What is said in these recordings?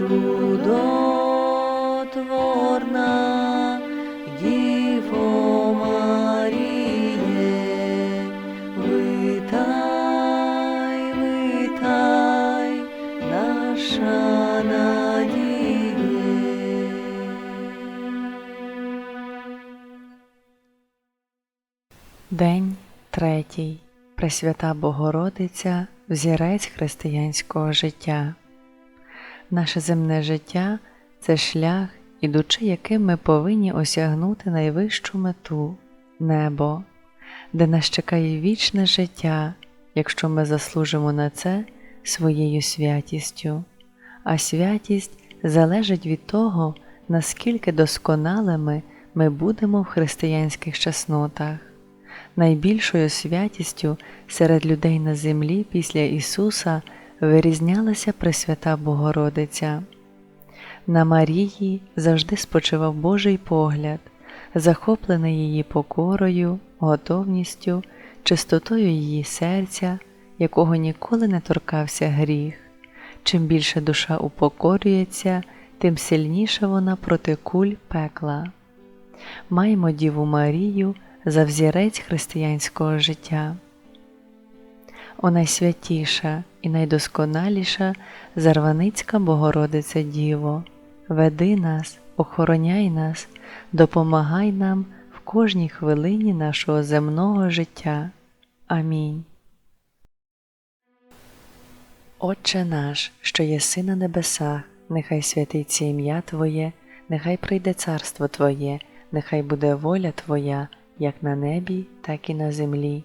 Чудотворна, Діво Маріє, витай, витай, наша надіє. День третій. Пресвята Богородиця, взірець християнського життя. Наше земне життя це шлях, ідучи яким ми повинні осягнути найвищу мету небо, де нас чекає вічне життя, якщо ми заслужимо на це своєю святістю. А святість залежить від того, наскільки досконалими ми будемо в християнських чеснотах. Найбільшою святістю серед людей на землі після Ісуса вирізнялася Пресвята Богородиця. На Марії завжди спочивав Божий погляд, захоплений її покорою, готовністю, чистотою її серця, якого ніколи не торкався гріх. Чим більше душа упокорюється, тим сильніше вона проти куль пекла. Маємо Діву Марію за взірець християнського життя. О найсвятіша і найдосконаліша Зарваницька Богородиця Діво, веди нас, охороняй нас, допомагай нам в кожній хвилині нашого земного життя. Амінь. Отче наш, що єси на небесах, нехай святиться ім'я Твоє, нехай прийде царство Твоє, нехай буде воля Твоя, як на небі, так і на землі.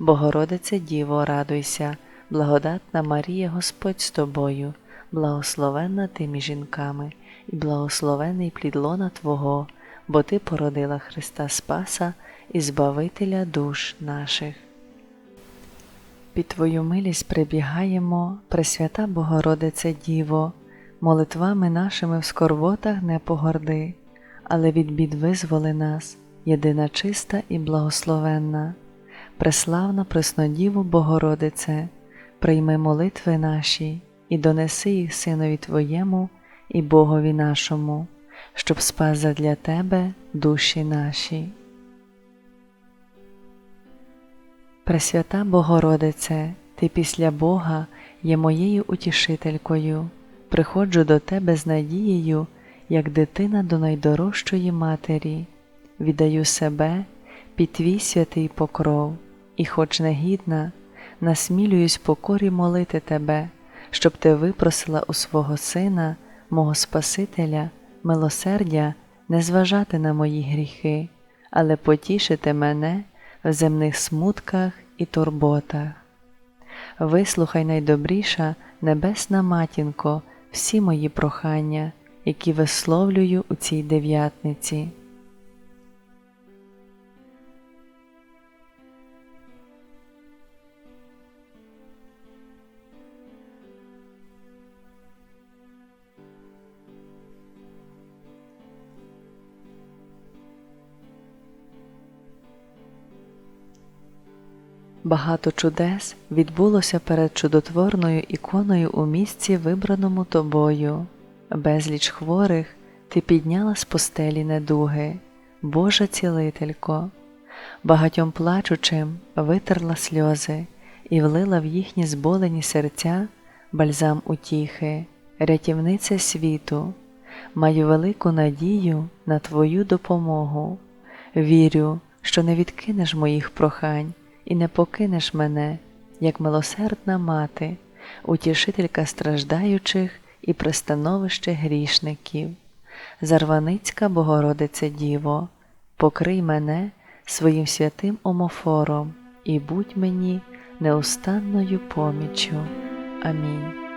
Богородице Діво, радуйся, благодатна Марія, Господь з тобою, благословенна ти між жінками, і благословений плід лона Твого, бо Ти породила Христа Спаса і Збавителя душ наших. Під Твою милість прибігаємо, Пресвята Богородице Діво, молитвами нашими в скорботах не погорди, але від бід визволи нас, єдина чиста і благословенна, преславна Преснодіву Богородице, прийми молитви наші і донеси їх Синові Твоєму і Богові нашому, щоб спас задля Тебе душі наші. Пресвята Богородице, Ти після Бога є моєю утішителькою, приходжу до Тебе з надією, як дитина до найдорожчої матері, віддаю себе під Твій святий покров, і, хоч негідна, насмілююсь покорі молити Тебе, щоб Ти випросила у свого Сина, мого Спасителя, милосердя не зважати на мої гріхи, але потішити мене в земних смутках і турботах. Вислухай найдобріша Небесна Матінко всі мої прохання, які висловлюю у цій дев'ятниці. Багато чудес відбулося перед чудотворною іконою у місці, вибраному тобою. Безліч хворих ти підняла з постелі недуги, Божа цілителько, багатьом плачучим витерла сльози і влила в їхні зболені серця бальзам утіхи, рятівниця світу, маю велику надію на Твою допомогу. Вірю, що не відкинеш моїх прохань і не покинеш мене, як милосердна мати, утішителька страждаючих і пристановище грішників. Зарваницька Богородице Діво, покрий мене своїм святим омофором і будь мені неустанною поміччю. Амінь.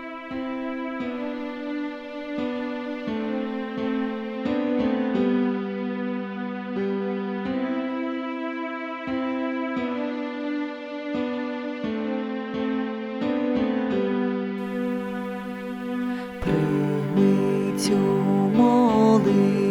see.